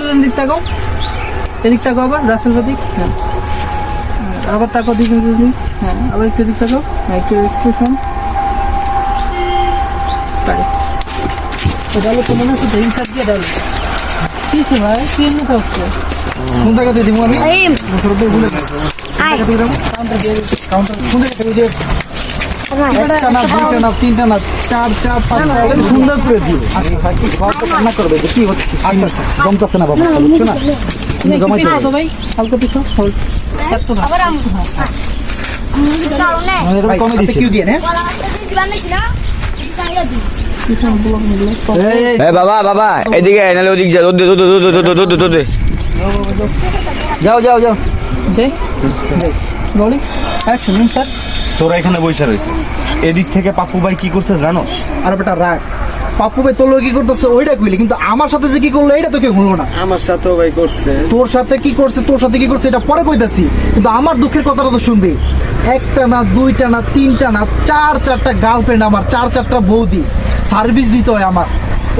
দুজন দিক তাকাও। এদিক তাকাও আবার রাসেল দিক হ্যাঁ। আবার তাকাও দিক দিক হ্যাঁ। আবার একটু দিক তাকাও হ্যাঁ একটু এক্সপ্রেশন ডালো তো মনে হচ্ছে ড্রিঙ্ক সার দিয়ে ডালো কিসে ভাই? কি এমনি হচ্ছে কোন দিব আমি। কাউন্টার দিয়ে কাউন্টার কোন জায়গাতে ওই তিনটা না চার চার পাঁচ সুন্দর করে দিও রান্না করবে বাবা বাবা, এদিকে নাহলে ওদিক যা দৌড় দৌড় দৌড় দৌড় দৌড় যাও যাও যাও। গলি। অ্যাকশন স্যার তোরা এখানে বসে রয়েছে। এদিক থেকে পাপ্পু ভাই কি করছে জানো? আর বেটা রাখ পাপ্পু ভাই তোর লোক কি করতেছে ওইটা কইলি কিন্তু আমার সাথে যে কি করল এটা তো কেউ বলব না। আমার সাথেও ভাই করছে। তোর সাথে কি করছে তোর সাথে কি করছে এটা পরে কইতাছি কিন্তু আমার দুঃখের কথাটা তো শুনবি। একটা না দুইটা না তিনটা না চার চারটা গার্লফ্রেন্ড আমার চার চারটা বৌদি সার্ভিস দিতে হয় আমার।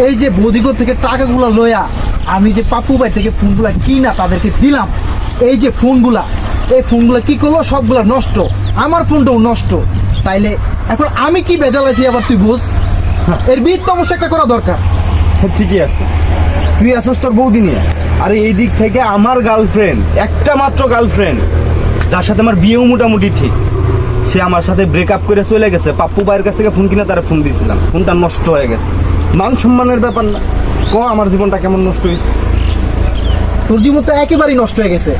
এই যে বৌদিগর থেকে টাকাগুলো লয়া আমি যে পাপ্পু ভাই থেকে ফোনগুলা কিনা তাদেরকে দিলাম এই যে ফোনগুলা এই ফোনগুলা কি করল? সবগুলা নষ্ট। আমার ফোনটাও নষ্ট। তাইলে এখন আমি কি বেজাল আছি আবার তুই বুঝ? এর বিদ তো অবশ্যই একটা করা দরকার। হ্যাঁ, ঠিকই আছে। তুই আসস তোর বৌদি নিয়ে আরে এই দিক থেকে আমার গার্লফ্রেন্ড একটা মাত্র গার্লফ্রেন্ড যার সাথে আমার বিয়েও মোটামুটি ঠিক। সে আমার সাথে ব্রেকআপ করে চলে গেছে। পাপ্পু ভাইয়ের কাছ থেকে ফোন কিনে তারা ফোন দিয়েছিলাম। ফোনটা নষ্ট হয়ে গেছে। মান সম্মানের ব্যাপার না। ক আমার জীবনটা কেমন নষ্ট হয়েছে তোর জীবন তো একেবারেই নষ্ট হয়ে গেছে।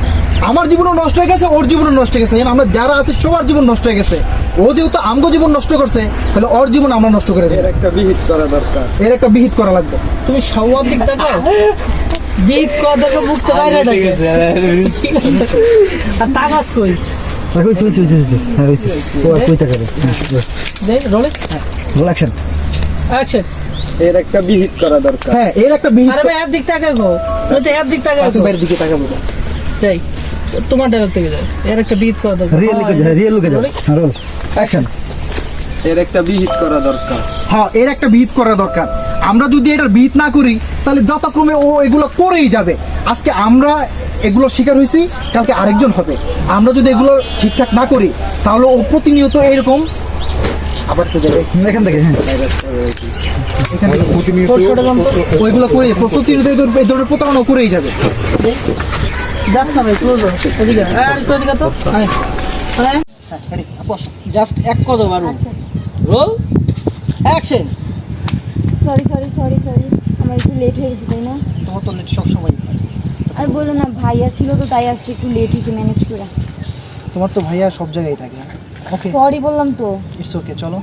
আমার জীবনও নষ্ট হয়ে গেছে ওর জীবনও নষ্ট হয়ে গেছে। আমরা যারা আছে সবার জীবন নষ্ট হয়ে গেছে। ও যেহেতু আমগো জীবন নষ্ট করছে তাহলে ওর জীবন আমরা নষ্ট করে দেব। এর একটা বিহিত করা দরকার। এর একটা বিহিত করা লাগবে। তুমি সবার দিক তাকাও বিট কর দেখো তো বাইরে ডাকে আর কই দে রোলে অ্যাকশন এর একটা বিহিত করা দরকার। হ্যাঁ এর একটা বিহিত আরে ভাই এর দিক তাকা গো। এর দিক তাকা আসিফ ভাইয়ের দিকে তাকাবো। যাই। তোমার ডায়লগ থেকে যাও এর একটা বিট করা দরকার। রিয়েল লুকে যাও রোল অ্যাকশন এর একটা বিহিত করা দরকার। হ্যাঁ এর একটা বিহিত করা দরকার। আমরা যদি এটার বিহিত না করি তাহলে যথাক্রমে ও এগুলো করেই যাবে। আজকে আমরা এগুলো শিকার হয়েছি কালকে আরেকজন হবে। আমরা যদি এগুলো ঠিকঠাক না করি তাহলে ও প্রতিনিয়ত এরকম আবার তো যাবে। এখান থেকে হ্যাঁ। এখান থেকে। প্রতিনিয়ত ওইগুলো করে প্রতিনিয়ত এই ধরনের প্রতারণা করেই যাবে। যাস না ভাই ক্লোজ এদিকে আর একটু তো জাস্ট এক কদম আর আচ্ছা আচ্ছা। Roll action sorry sorry sorry sorry আমার একটু লেট হয়ে গেছে তাই না? তোমার তো সব সময় আর বলো না ভাইয়া ছিল তো তাই আজকে একটু লেট হয়েছে ম্যানেজ করে। তোমার তো ভাইয়া সব জায়গায় থাকে ওকে সরি বললাম তো। ইটস ওকে চলো।